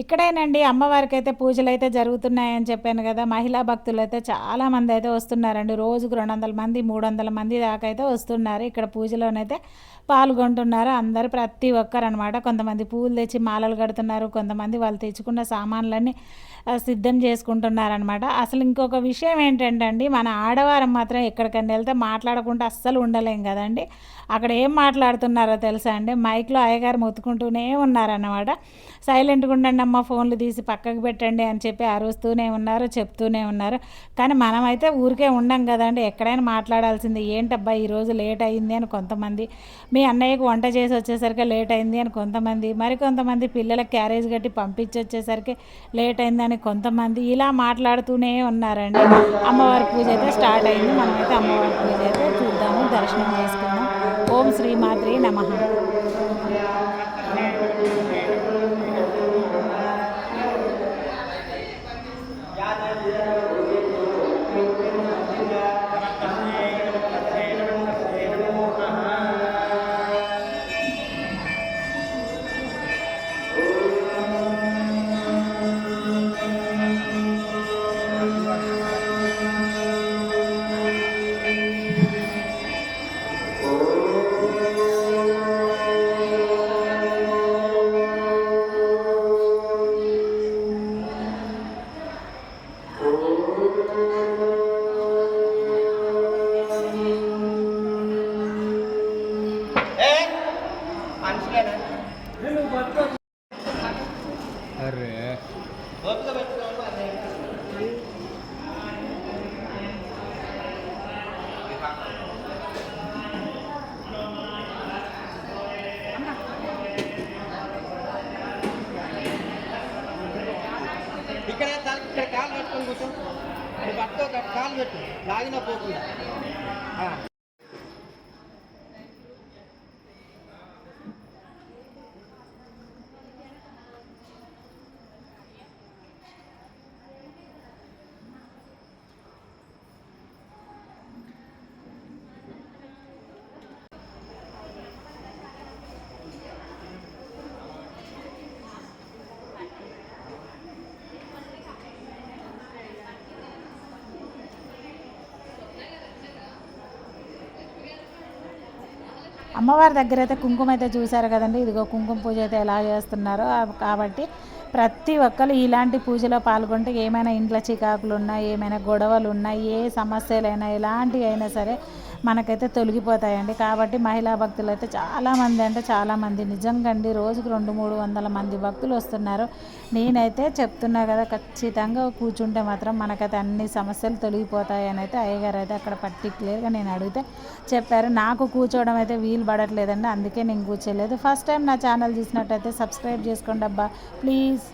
ఇక్కడేనండి అమ్మవారికి అయితే పూజలు అయితే జరుగుతున్నాయని చెప్పాను కదా. మహిళా భక్తులు అయితే చాలామంది అయితే వస్తున్నారండి. రోజుకు రెండు వందల మంది మూడు వందల మంది దాకా అయితే వస్తున్నారు. ఇక్కడ పూజలోనైతే పాల్గొంటున్నారు అందరు ప్రతి ఒక్కరు అనమాట కొంతమంది పూలు తెచ్చి మాలలు కడుతున్నారు. కొంతమంది వాళ్ళు తెచ్చుకున్న సామాన్లన్నీ సిద్ధం చేసుకుంటున్నారనమాట అసలు ఇంకొక విషయం ఏంటంటే అండి మన ఆడవారం మాత్రం ఎక్కడికైనా వెళ్తే మాట్లాడకుండా అస్సలు ఉండలేం కదండి. అక్కడ ఏం మాట్లాడుతున్నారో తెలుసా అండి? మైక్లో అయ్యగారు మొత్తుకుంటూనే ఉన్నారన్నమాట. సైలెంట్గా ఉండండి అమ్మ ఫోన్లు తీసి పక్కకు పెట్టండి అని చెప్పి అరుస్తూనే ఉన్నారు చెప్తూనే ఉన్నారు. కానీ మనమైతే ఊరికే ఉండం కదండి ఎక్కడైనా మాట్లాడాల్సింది ఏంటబ్బా ఈరోజు లేట్ అయింది అని కొంతమంది. మీ అన్నయ్యకు వంట చేసి వచ్చేసరికి లేట్ అయింది అని కొంతమంది మరి కొంతమంది పిల్లలకు క్యారేజ్ కట్టి పంపించి వచ్చేసరికి లేట్ అయింది అని కొంతమంది. ఇలా మాట్లాడుతూనే ఉన్నారండి. అమ్మవారి పూజ అయితే స్టార్ట్ అయింది. మనమైతే అమ్మవారి పూజ అయితే చూద్దాము దర్శనం చేసుకుందాం. ఓం శ్రీమాత్రి నమః. అరే ఇక్కడ తల- ఇక్కడ కాలు పెట్టుకొని కూర్చో నువ్వు పట్టుకో ఒక కాలు పెట్టు లాగిన పోకుండా అమ్మవారి దగ్గర అయితే కుంకుమ అయితే చూశారు కదండి. ఇదిగో కుంకుమ పూజ అయితే ఎలా చేస్తున్నారో కాబట్టి ప్రతి ఒక్కరు ఇలాంటి పూజలో పాల్గొంటే ఏమైనా ఇంట్లో చికాకులు ఉన్నా ఏమైనా గొడవలు ఉన్నా ఏ సమస్యలైనా ఎలాంటివి అయినా సరే మనకైతే తొలగిపోతాయండి. కాబట్టి మహిళా భక్తులు అయితే చాలామంది అంటే చాలామంది. నిజంగా అండి రోజుకు రెండు మూడు వందల మంది భక్తులు వస్తున్నారు. నేనైతే చెప్తున్నా కదా ఖచ్చితంగా కూర్చుంటే మాత్రం మనకైతే అన్ని సమస్యలు తొలగిపోతాయని అయితే అయ్యగారు అయితే అక్కడ పర్టికులర్గా నేను అడిగితే చెప్పారు. నాకు కూర్చోవడం అయితే వీలు పడట్లేదండి. అందుకే నేను కూర్చోలేదు. ఫస్ట్ టైం నా ఛానల్ చూసినట్టయితే సబ్స్క్రైబ్ చేసుకోండి అబ్బా. ప్లీజ్.